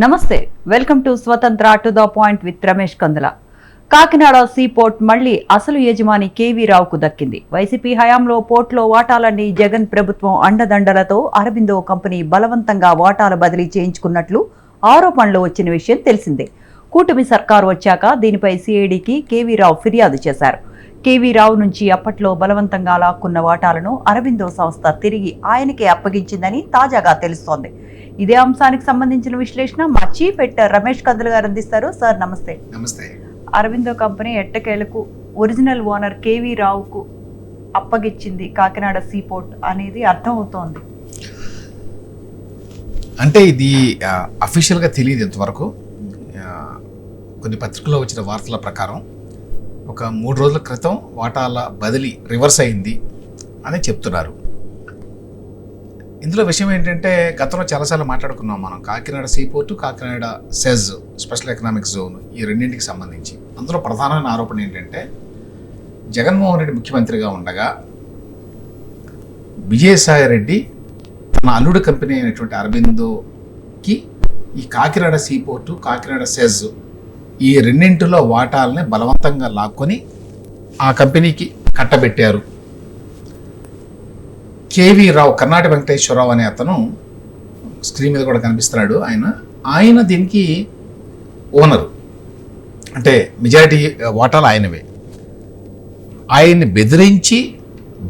నమస్తే welcome to Swatantra to the point with Ramesh Kandula. Kakinada sea port మళ్ళీ అసలు యజమాని కేవీ రావుకు దక్కింది. వైసీపీ హయాంలో పోర్ట్లో వాటాలన్నీ జగన్ ప్రభుత్వం అండదండలతో అరబిందో కంపెనీ బలవంతంగా వాటాల బదిలీ చేయించుకున్నట్లు ఆరోపణలు వచ్చిన విషయం తెలిసిందే. కూటమి సర్కారు వచ్చాక దీనిపై సిఐడికి కేవీ రావు ఫిర్యాదు చేశారు. కేవీ రావు నుంచి అప్పట్లో బలవంతంగా లాక్కున్న వాటాలను అరబిందో సంస్థ తిరిగి ఆయనకే అప్పగించిందని తాజాగా తెలుస్తోంది. ఇదే అంశానికి సంబంధించిన విశ్లేషణ మా చీఫ్ ఎడిటర్ రమేష్ కందులు గారు అందిస్తారు. సార్ నమస్తే. నమస్తే. అరవిందో కంపెనీ ఎట్టకేలకు ఒరిజినల్ ఓనర్ కేవీ రావుకు అప్పగిచ్చింది కాకినాడ సీపోర్ట్ అనేది అర్థమవుతోంది. అంటే ఇది అఫీషియల్గా తెలియదు ఇంతవరకు. కొన్ని పత్రికల్లో వచ్చిన వార్తల ప్రకారం ఒక మూడు రోజుల క్రితం వాటాల బదిలీ రివర్స్ అయింది అని చెప్తున్నారు. ఇందులో విషయం ఏంటంటే గతంలో చాలాసార్లు మాట్లాడుకున్నాం మనం. Kakinada seaport Kakinada SEZ special economic zone ఈ రెండింటికి సంబంధించి. అందులో ప్రధానమైన ఆరోపణ ఏంటంటే జగన్మోహన్ రెడ్డి ముఖ్యమంత్రిగా ఉండగా విజయసాయి రెడ్డి తన అల్లుడు కంపెనీ అయినటువంటి అరబిందోకి ఈ కాకినాడ సీపోర్టు కాకినాడ సెజ్ ఈ రెండింటిలో వాటాలని బలవంతంగా లాక్కొని ఆ కంపెనీకి కట్టబెట్టారు. కేవీ రావు కర్ణాటక వెంకటేశ్వరరావు అనే అతను స్క్రీన్ మీద కూడా కనిపిస్తున్నాడు. ఆయన ఆయన దీనికి ఓనరు. అంటే మెజారిటీ వాటాలు ఆయనవే. ఆయన్ని బెదిరించి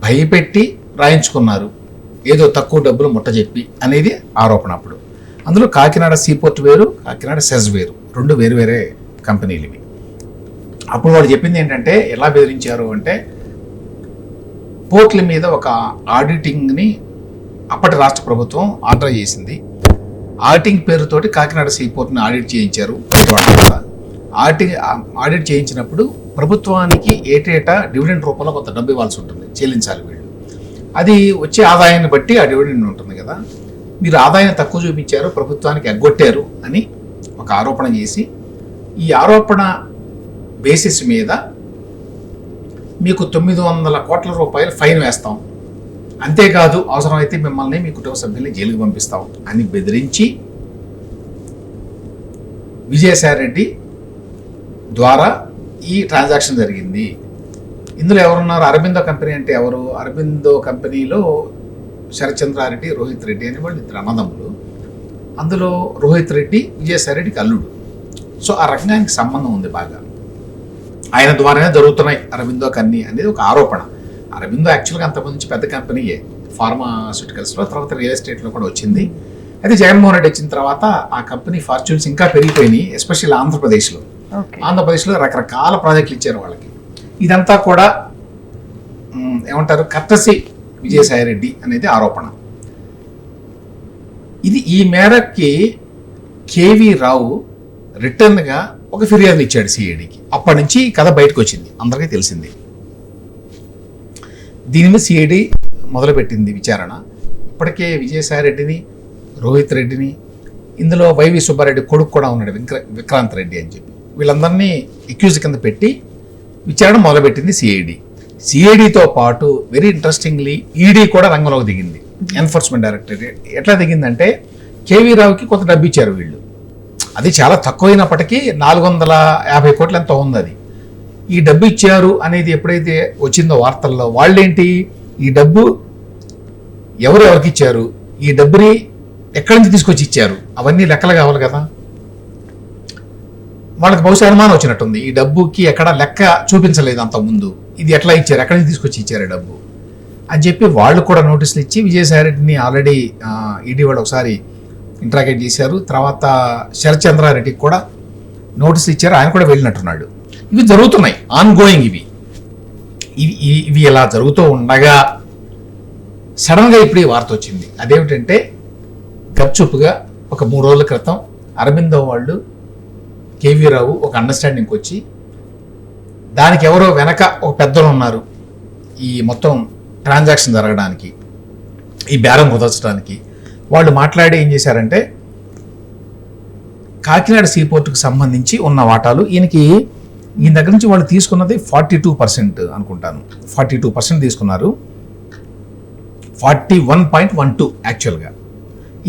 భయపెట్టి రాయించుకున్నారు. ఏదో తక్కువ డబ్బులు ముట్ట చెప్పి అనేది ఆరోపణ అప్పుడు. అందులో కాకినాడ సీపోర్ట్ వేరు కాకినాడ సెజ్ వేరు. రెండు వేరు వేరే కంపెనీలు ఇవి అప్పుడు వాడు చెప్పింది ఏంటంటే ఎలా బెదిరించారు అంటే పోర్ట్ల మీద ఒక ఆడిటింగ్ని అప్పటి రాష్ట్ర ప్రభుత్వం ఆర్డర్ చేసింది. ఆడిటింగ్ పేరుతోటి కాకినాడ సీపోర్ట్ని ఆడిట్ చేయించారు విజయవాడ ఆడిటింగ్ ఆడిట్ చేయించినప్పుడు ప్రభుత్వానికి ఏటేటా డివిడెండ్ రూపంలో కొంత డబ్బు ఇవ్వాల్సి ఉంటుంది చెల్లించాలి వీళ్ళు. అది వచ్చే ఆదాయాన్ని బట్టి ఆ డివిడెండ్ ఉంటుంది కదా. మీరు ఆదాయం తక్కువ చూపించారు ప్రభుత్వానికి ఎగ్గొట్టారు అని ఒక ఆరోపణ చేసి ఈ ఆరోపణ బేసిస్ మీద మీకు తొమ్మిది వందల కోట్ల రూపాయలు ఫైన్ వేస్తాం. అంతేకాదు అవసరమైతే మిమ్మల్ని మీ కుటుంబ సభ్యుల్ని జైలుకి పంపిస్తాం అని బెదిరించి విజయసాయి రెడ్డి ద్వారా ఈ ట్రాన్సాక్షన్ జరిగింది. ఇందులో ఎవరున్నారు? అరబిందో కంపెనీ అంటే ఎవరు? అరబిందో కంపెనీలో శరత్చంద్రారెడ్డి రోహిత్ రెడ్డి అని వాళ్ళు ఇద్దరు అన్నదమ్ములు. అందులో రోహిత్ రెడ్డి విజయసాయి రెడ్డికి అల్లుడు. సో ఆ రంగానికి సంబంధం ఉంది బాగా. ఆయన ద్వారానే జరుగుతున్నాయి అరవిందో కన్ని అనేది ఒక ఆరోపణ. అరవిందో యాక్చువల్గా అంతకుముందు నుంచి పెద్ద కంపెనీయే. ఫార్మాస్యూటికల్స్లో తర్వాత రియల్ ఎస్టేట్లో కూడా వచ్చింది. అయితే జగన్మోహన్ రెడ్డి వచ్చిన తర్వాత ఆ కంపెనీ ఫార్చ్యూన్స్ ఇంకా పెరిగిపోయినాయి ఎస్పెషల్లీ ఆంధ్రప్రదేశ్లో. ఆంధ్రప్రదేశ్లో రకరకాల ప్రాజెక్టులు ఇచ్చారు వాళ్ళకి. ఇదంతా కూడా ఏమంటారు? కర్తసి విజయసాయి రెడ్డి అనేది ఆరోపణ. ఇది ఈ మేరకి కేవి రావు రిటర్న్గా ఒక ఫిర్యాదు ఇచ్చాడు సిఐడికి. అప్పటి నుంచి ఈ కథ బయటకు వచ్చింది అందరికీ తెలిసింది. దీని మీద సిఐడి మొదలుపెట్టింది విచారణ. ఇప్పటికే విజయసాయి రెడ్డిని రోహిత్ రెడ్డిని ఇందులో వైవి సుబ్బారెడ్డి కొడుకు కూడా ఉన్నాడు విక్ర విక్రాంత్ రెడ్డి అని చెప్పి. వీళ్ళందరినీ ఎక్యూజ్ కింద పెట్టి విచారణ మొదలుపెట్టింది సిఐడి. సిఐడితో పాటు వెరీ ఇంట్రెస్టింగ్లీ ఈడీ కూడా రంగంలోకి దిగింది. ఎన్ఫోర్స్మెంట్ డైరెక్టరేట్ ఎట్లా దిగిందంటే కేవీ రావుకి కొంత డబ్బు ఇచ్చారు వీళ్ళు. అది చాలా తక్కువైనప్పటికీ నాలుగు వందల యాభై కోట్లు ఎంతో ఉంది అది. ఈ డబ్బు ఇచ్చారు అనేది ఎప్పుడైతే వచ్చిందో వార్తల్లో వాళ్ళేంటి? ఈ డబ్బు ఎవరు ఎవరికి ఇచ్చారు? ఈ డబ్బుని ఎక్కడి నుంచి తీసుకొచ్చి ఇచ్చారు? అవన్నీ లెక్కలు కావాలి కదా. వాళ్ళకి బహుశా అనుమానం వచ్చినట్టుంది. ఈ డబ్బుకి ఎక్కడ లెక్క చూపించలేదు అంత ముందు ఇది ఎట్లా ఇచ్చారు? ఎక్కడి నుంచి తీసుకొచ్చి ఇచ్చారు డబ్బు? అని చెప్పి వాళ్ళు కూడా నోటీసులు ఇచ్చి విజయసాయి రెడ్డిని ఆల్రెడీ ఈడీ వాళ్ళు ఒకసారి ఇంట్రాగేట్ చేశారు. తర్వాత శరత్చంద్రారెడ్డికి కూడా నోటీస్ ఇచ్చారు. ఆయన కూడా వెళ్ళినట్టున్నాడు. ఇవి జరుగుతున్నాయి. ఆన్ గోయింగ్ ఇవి ఇవి ఇవి- ఇలా జరుగుతూ ఉండగా సడన్గా ఇప్పుడు ఈ వార్త వచ్చింది. అదేమిటంటే గప్చుప్పుగా ఒక మూడు రోజుల క్రితం అరవిందో వాళ్ళు కేవీ రావు ఒక అండర్స్టాండింగ్కి వచ్చి దానికి ఎవరో వెనక ఒక పెద్దలు ఉన్నారు. ఈ మొత్తం ట్రాన్సాక్షన్ జరగడానికి ఈ బేరం కుదర్చడానికి. వాళ్ళు మాట్లాడి ఏం చేశారంటే కాకినాడ సీపోర్ట్కి సంబంధించి ఉన్న వాటాలు ఈయనకి ఈయన దగ్గర నుంచి వాళ్ళు తీసుకున్నది ఫార్టీ టూ పర్సెంట్ అనుకుంటాను. ఫార్టీ టూ పర్సెంట్ తీసుకున్నారు. Forty one point one two యాక్చువల్గా.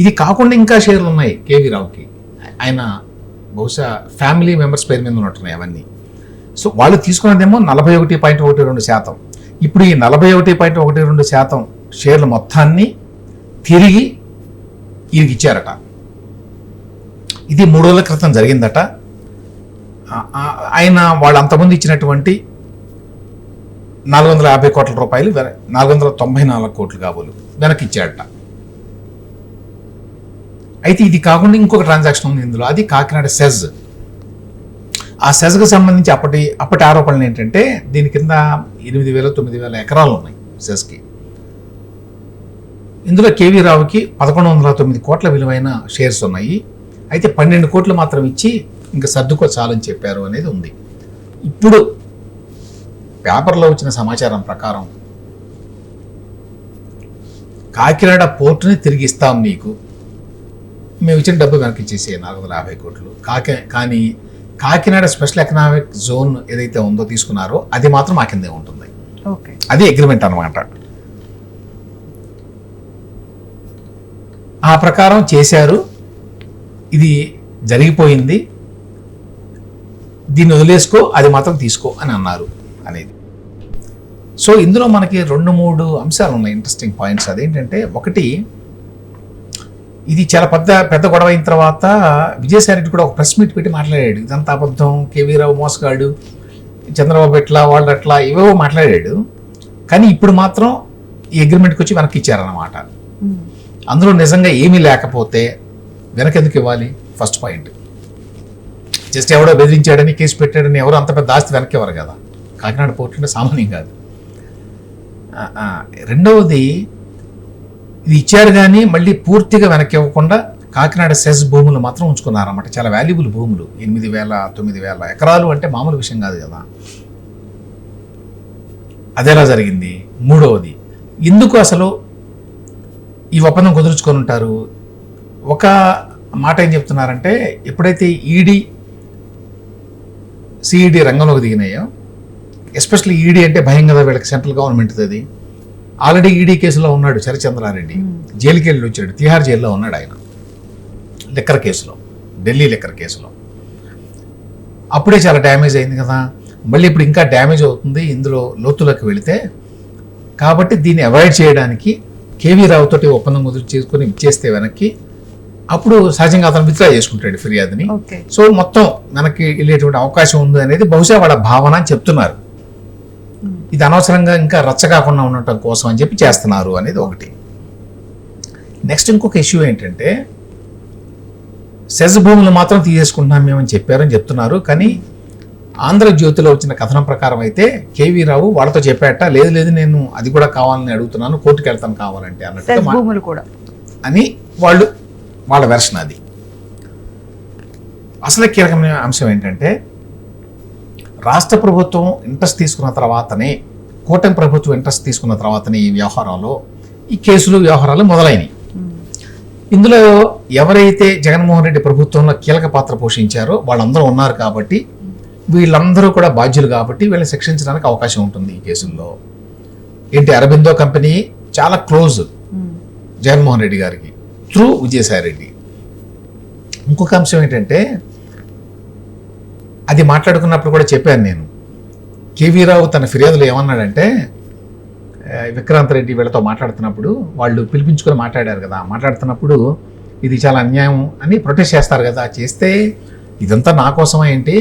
ఇది కాకుండా ఇంకా షేర్లు ఉన్నాయి కేవీ రావుకి. ఆయన బహుశా ఫ్యామిలీ మెంబర్స్ పేరు మీద ఉన్నట్టున్నాయి అవన్నీ. సో వాళ్ళు తీసుకున్నదేమో నలభై ఒకటి పాయింట్ ఒకటి రెండు శాతం. ఇప్పుడు ఈ నలభై ఒకటి పాయింట్ ఒకటి రెండు శాతం షేర్ల మొత్తాన్ని తిరిగి ఈయనకి ఇచ్చారట ఇది మూడు రోజుల క్రితం జరిగిందట. ఆయన వాళ్ళు అంతమంది ఇచ్చినటువంటి నాలుగు వందల యాభై కోట్ల రూపాయలు వెన- నాలుగు వందల తొంభై నాలుగు కోట్లు కాబోలు వెనక్కి ఇచ్చాడట అయితే ఇది కాకుండా ఇంకొక ట్రాన్సాక్షన్ ఉంది ఇందులో. అది కాకినాడ సెజ్. ఆ సెజ్కు సంబంధించి అప్పటి అప్పటి ఆరోపణలు ఏంటంటే దీని కింద ఎనిమిది వేల తొమ్మిది వేల ఎకరాలు ఉన్నాయి సెజ్కి. ఇందులో కేవీ రావుకి పదకొండు వందల తొమ్మిది కోట్ల విలువైన షేర్స్ ఉన్నాయి. అయితే పన్నెండు కోట్లు మాత్రం ఇచ్చి ఇంకా సర్దుకో చాలని చెప్పారు అనేది ఉంది. ఇప్పుడు పేపర్లో వచ్చిన సమాచారం ప్రకారం కాకినాడ పోర్టుని తిరిగి ఇస్తాం నీకు మేము ఇచ్చిన డబ్బు వెనక్కి ఇచ్చేసే నాలుగు వందల యాభై కోట్లు. కాకి కానీ కాకినాడ స్పెషల్ ఎకనామిక్ జోన్ ఏదైతే ఉందో తీసుకున్నారో అది మాత్రం మా కిందే ఉంటుంది. ఓకే. అది అగ్రిమెంట్ అన్నమాట. ఆ ప్రకారం చేశారు. ఇది జరిగిపోయింది. దీన్ని వదిలేసుకో అది మాత్రం తీసుకో అని అన్నారు అనేది. సో ఇందులో మనకి రెండు మూడు అంశాలు ఉన్నాయి ఇంట్రెస్టింగ్ పాయింట్స్ అదేంటంటే ఒకటి ఇది చాలా పెద్ద పెద్ద గొడవ అయిన తర్వాత విజయసాయి రెడ్డి కూడా ఒక ప్రెస్ మీట్ పెట్టి మాట్లాడాడు. ఇదంతా అబద్ధం కేవీ రావు మోసగాడు చంద్రబాబు ఎట్లా వాళ్ళు అట్లా ఇవేవో మాట్లాడాడు. కానీ ఇప్పుడు మాత్రం ఈ అగ్రిమెంట్కి వచ్చి వెనక్కి ఇచ్చారన్నమాట. అందులో నిజంగా ఏమీ లేకపోతే వెనకెందుకు ఇవ్వాలి? ఫస్ట్ పాయింట్ జస్ట్ ఎవడో బెదిరించాడని కేసు పెట్టాడని ఎవరో అంత పెద్ద ఆస్తి వెనక్కి ఇవ్వరు కదా. కాకినాడ పోర్టు సామాన్యం కాదు. రెండవది ఇది ఇచ్చారు కానీ మళ్ళీ పూర్తిగా వెనక్కి ఇవ్వకుండా కాకినాడ సెస్ భూములు మాత్రం ఉంచుకున్నారన్నమాట. చాలా వాల్యుబుల్ భూములు. ఎనిమిది వేల తొమ్మిది వేల ఎకరాలు అంటే మామూలు విషయం కాదు కదా. అదేలా జరిగింది. మూడవది ఎందుకు అసలు ఈ ఒప్పందం కుదుర్చుకొని ఉంటారు. ఒక మాట ఏం చెప్తున్నారంటే ఎప్పుడైతే ఈడీ సిఈడి రంగంలోకి దిగినాయో ఎస్పెషల్లీ ఈడీ అంటే భయం కదా వీళ్ళకి సెంట్రల్ గవర్నమెంట్ అది ఆల్రెడీ ఈడీ కేసులో ఉన్నాడు చరచంద్రారెడ్డి. జైలుకి వెళ్ళి వచ్చాడు. తిహార్ జైల్లో ఉన్నాడు ఆయన. లిక్కర్ కేసులో. ఢిల్లీ లిక్కర్ కేసులో. అప్పుడే చాలా డ్యామేజ్ అయింది కదా. మళ్ళీ ఇప్పుడు ఇంకా డ్యామేజ్ అవుతుంది. ఇందులో లోతులోకి వెళితే. కాబట్టి దీన్ని అవాయిడ్ చేయడానికి కేవీ రావుతోటి ఒప్పందం కుదురు చేసుకుని ఇచ్చేస్తే వెనక్కి అప్పుడు సహజంగా అతను విత్డ్రా చేసుకుంటాడు ఫిర్యాదుని. సో మొత్తం మనకి వెళ్ళేటువంటి అవకాశం ఉంది అనేది బహుశా వాళ్ళ భావన అని చెప్తున్నారు. ఇది అనవసరంగా ఇంకా రచ్చ కాకుండా ఉండటం కోసం అని చెప్పి చేస్తున్నారు అనేది ఒకటి. నెక్స్ట్ ఇంకొక ఇష్యూ ఏంటంటే సెజ్ భూములు మాత్రం తీసేసుకుంటున్నాం మేమని చెప్పారని చెప్తున్నారు. కానీ ఆంధ్రజ్యోతిలో వచ్చిన కథనం ప్రకారం అయితే కేవీ రావు వాళ్ళతో చెప్పాట లేదు లేదు నేను అది కూడా కావాలని అడుగుతున్నాను కోర్టుకు వెళ్తాను కావాలంటే భూములు కూడా. అని వాళ్ళు వాళ్ళ వెర్షన్ అది. అసలు కీలకమైన అంశం ఏంటంటే రాష్ట్ర ప్రభుత్వం ఇంట్రెస్ట్ తీసుకున్న తర్వాతనే కూటమి ప్రభుత్వం ఇంట్రెస్ట్ తీసుకున్న తర్వాతనే ఈ వ్యవహారంలో ఈ కేసులు వ్యవహారాలు మొదలైనవి ఇందులో ఎవరైతే జగన్మోహన్ రెడ్డి ప్రభుత్వంలో కీలక పాత్ర పోషించారో వాళ్ళందరూ ఉన్నారు కాబట్టి వీళ్ళందరూ కూడా బాధ్యులు కాబట్టి వీళ్ళని శిక్షించడానికి అవకాశం ఉంటుంది ఈ కేసుల్లో. ఏంటి అరబిందో కంపెనీ చాలా క్లోజ్ జగన్మోహన్ రెడ్డి గారికి త్రూ విజయసాయి రెడ్డి ఇంకొక అంశం ఏంటంటే అది మాట్లాడుకున్నప్పుడు కూడా చెప్పాను నేను. కేవీ రావు తన ఫిర్యాదులో ఏమన్నాడంటే విక్రాంత్ రెడ్డి వీళ్ళతో మాట్లాడుతున్నప్పుడు వాళ్ళు పిలిపించుకొని మాట్లాడారు కదా మాట్లాడుతున్నప్పుడు ఇది చాలా అన్యాయం అని ప్రొటెస్ట్ చేస్తారు కదా చేస్తే ఇదంతా నా కోసమా ఏంటి?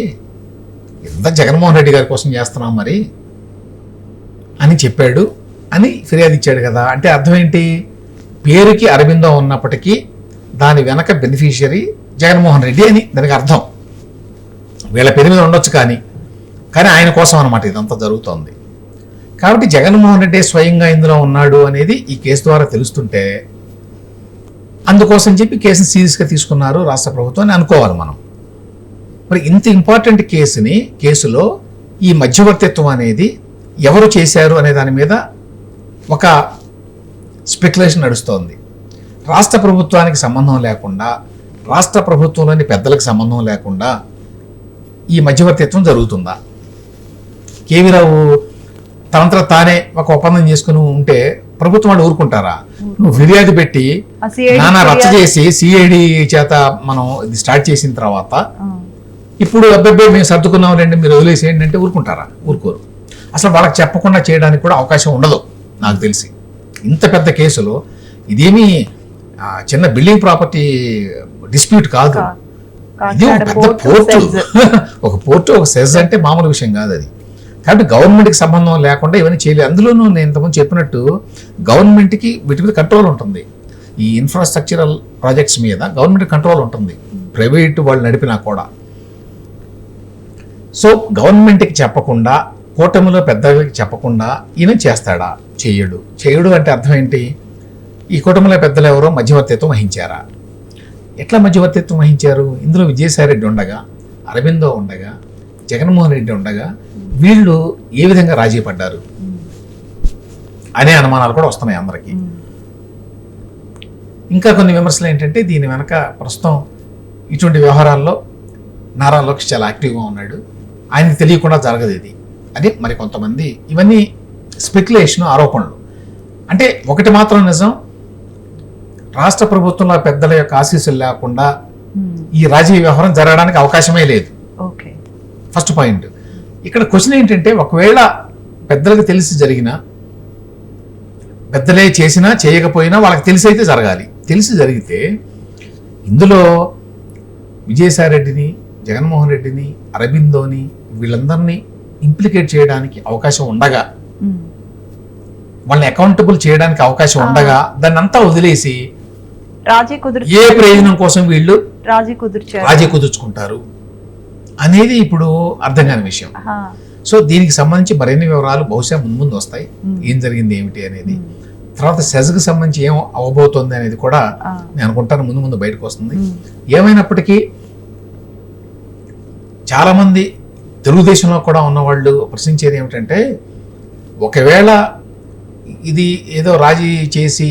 ఎంత జగన్మోహన్ రెడ్డి గారి కోసం చేస్తున్నాం మరి అని చెప్పాడు అని ఫిర్యాదు ఇచ్చాడు కదా. అంటే అర్థం ఏంటి? పేరుకి అరబిందం ఉన్నప్పటికీ దాని వెనక బెనిఫిషియరీ జగన్మోహన్ రెడ్డి అని దానికి అర్థం. వీళ్ళ పేరు మీద ఉండొచ్చు కానీ కానీ ఆయన కోసం అనమాట ఇదంతా జరుగుతోంది. కాబట్టి జగన్మోహన్ రెడ్డి స్వయంగా ఇందులో ఉన్నాడు అనేది ఈ కేసు ద్వారా తెలుస్తుంటే అందుకోసం చెప్పి కేసును సీరియస్గా తీసుకున్నారు రాష్ట్ర ప్రభుత్వం అని అనుకోవాలి మనం. మరి ఇంత ఇంపార్టెంట్ కేసుని కేసులో ఈ మధ్యవర్తిత్వం అనేది ఎవరు చేశారు అనే దాని మీద ఒక స్పెక్యులేషన్ నడుస్తోంది. రాష్ట్ర ప్రభుత్వానికి సంబంధం లేకుండా రాష్ట్ర ప్రభుత్వంలోని పెద్దలకు సంబంధం లేకుండా ఈ మధ్యవర్తిత్వం జరుగుతుందా? కేవీరావు తనంతట తానే ఒక ఒప్పందం చేసుకుని ఉంటే ప్రభుత్వం వాళ్ళు ఊరుకుంటారా? నువ్వు ఫిర్యాదు పెట్టి నానా రచ్చ చేసి సిఐడి చేత మనం ఇది స్టార్ట్ చేసిన తర్వాత ఇప్పుడు అబ్బాయి మేము సర్దుకున్నాం రండి మీరు వదిలేసేయండి అంటే ఊరుకుంటారా? ఊరుకోరు. అసలు వాళ్ళకి చెప్పకుండా చేయడానికి కూడా అవకాశం ఉండదు నాకు తెలిసి. ఇంత పెద్ద కేసులో ఇదేమీ చిన్న బిల్డింగ్ ప్రాపర్టీ డిస్ప్యూట్ కాదు. ఇది ఒక పెద్ద పోర్టు. ఒక పోర్టు ఒక సెజ్ అంటే మామూలు విషయం కాదు అది. కాబట్టి గవర్నమెంట్కి సంబంధం లేకుండా ఇవన్నీ చేయలేదు. అందులోనూ నేను ఇంతకుముందు చెప్పినట్టు గవర్నమెంట్కి వీటి మీద కంట్రోల్ ఉంటుంది. ఈ ఇన్ఫ్రాస్ట్రక్చరల్ ప్రాజెక్ట్స్ మీద గవర్నమెంట్ కంట్రోల్ ఉంటుంది. ప్రైవేట్ వాళ్ళు నడిపినా కూడా. సో గవర్నమెంట్కి చెప్పకుండా కూటమిలో పెద్దలకి చెప్పకుండా ఈయన చేస్తాడా? చేయడు. చేయడు అంటే అర్థం ఏంటి? ఈ కూటమిలో పెద్దలు ఎవరో మధ్యవర్తిత్వం వహించారా? ఎట్లా మధ్యవర్తిత్వం వహించారు? ఇందులో విజయసాయిరెడ్డి ఉండగా అరవిందో ఉండగా జగన్మోహన్ రెడ్డి ఉండగా వీళ్ళు ఏ విధంగా రాజీ పడ్డారు? అనే అనుమానాలు కూడా వస్తున్నాయి అందరికీ. ఇంకా కొన్ని విమర్శలు ఏంటంటే దీని వెనక ప్రస్తుతం ఇటువంటి వ్యవహారాల్లో నారా లోకేష్ చాలా యాక్టివ్గా ఉన్నాడు. ఆయనకి తెలియకుండా జరగదు ఇది అని మరి కొంతమంది ఇవన్నీ స్పెక్యులేషన్ ఆరోపణలు. అంటే ఒకటి మాత్రం నిజం రాష్ట్ర ప్రభుత్వంలో పెద్దల యొక్క ఆశీస్సులు లేకుండా ఉమ్, ఈ రాజకీయ వ్యవహారం జరగడానికి అవకాశమే లేదు. ఓకే. ఫస్ట్ పాయింట్ ఇక్కడ క్వశ్చన్ ఏంటంటే ఒకవేళ పెద్దలకు తెలిసి జరిగిన పెద్దలే చేసినా చేయకపోయినా వాళ్ళకి తెలిసి అయితే జరగాలి. తెలిసి జరిగితే ఇందులో విజయసాయిరెడ్డిని జగన్మోహన్ రెడ్డిని అరబిందోని వీళ్ళందరినీ ఇంప్లికేట్ చేయడానికి అవకాశం ఉండగా వాళ్ళని అకౌంటబుల్ చేయడానికి అవకాశం ఉండగా దాన్ని అంతా వదిలేసి రాజీ కుదురు ఏ ప్రయోజనం కోసం వీళ్ళు రాజీ కుదుర్చారు. రాజీ కుదుర్చుకుంటారు అనేది ఇప్పుడు అర్థం కాని విషయం. సో దీనికి సంబంధించి మరిన్ని వివరాలు బహుశా ముందు ముందు వస్తాయి. ఏం జరిగింది ఏమిటి అనేది. తర్వాత సెజ్కి సంబంధించి ఏం అవబోతోంది అనేది కూడా నేను అనుకుంటాను ముందు ముందు బయటకు వస్తుంది. ఏమైనప్పటికీ చాలామంది తెలుగుదేశంలో కూడా ఉన్నవాళ్ళు ప్రశ్నించేది ఏమిటంటే ఒకవేళ ఇది ఏదో రాజీ చేసి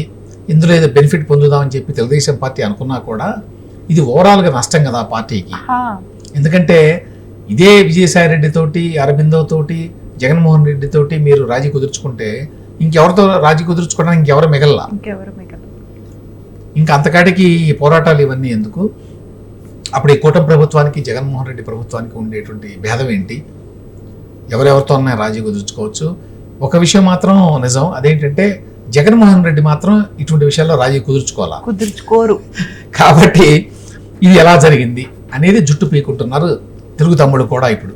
ఇందులో ఏదో బెనిఫిట్ పొందుదామని చెప్పి తెలుగుదేశం పార్టీ అనుకున్నా కూడా ఇది ఓవరాల్గా నష్టం కదా పార్టీకి. ఎందుకంటే ఇదే విజయసాయి తోటి అరబిందో తోటి జగన్మోహన్ రెడ్డి తోటి మీరు రాజీ కుదుర్చుకుంటే ఇంకెవరితో రాజీ కుదుర్చుకోవడానికి ఇంకెవరు మిగల్లా? ఇంకా అంతకాడికి ఈ పోరాటాలు ఇవన్నీ ఎందుకు? అప్పుడు ఈ కూటమి ప్రభుత్వానికి జగన్మోహన్ రెడ్డి ప్రభుత్వానికి ఉండేటువంటి భేదం ఏంటి? ఎవరెవరితో ఉన్నాయి రాజీ కుదుర్చుకోవచ్చు ఒక విషయం మాత్రం నిజం అదేంటంటే జగన్మోహన్ రెడ్డి మాత్రం ఇటువంటి విషయాల్లో రాజీ కుదుర్చుకోవాలా? కుదుర్చుకోరు. కాబట్టి ఇది ఎలా జరిగింది అనేది జుట్టు పీకుంటున్నారు తెలుగు తమ్ముడు కూడా ఇప్పుడు.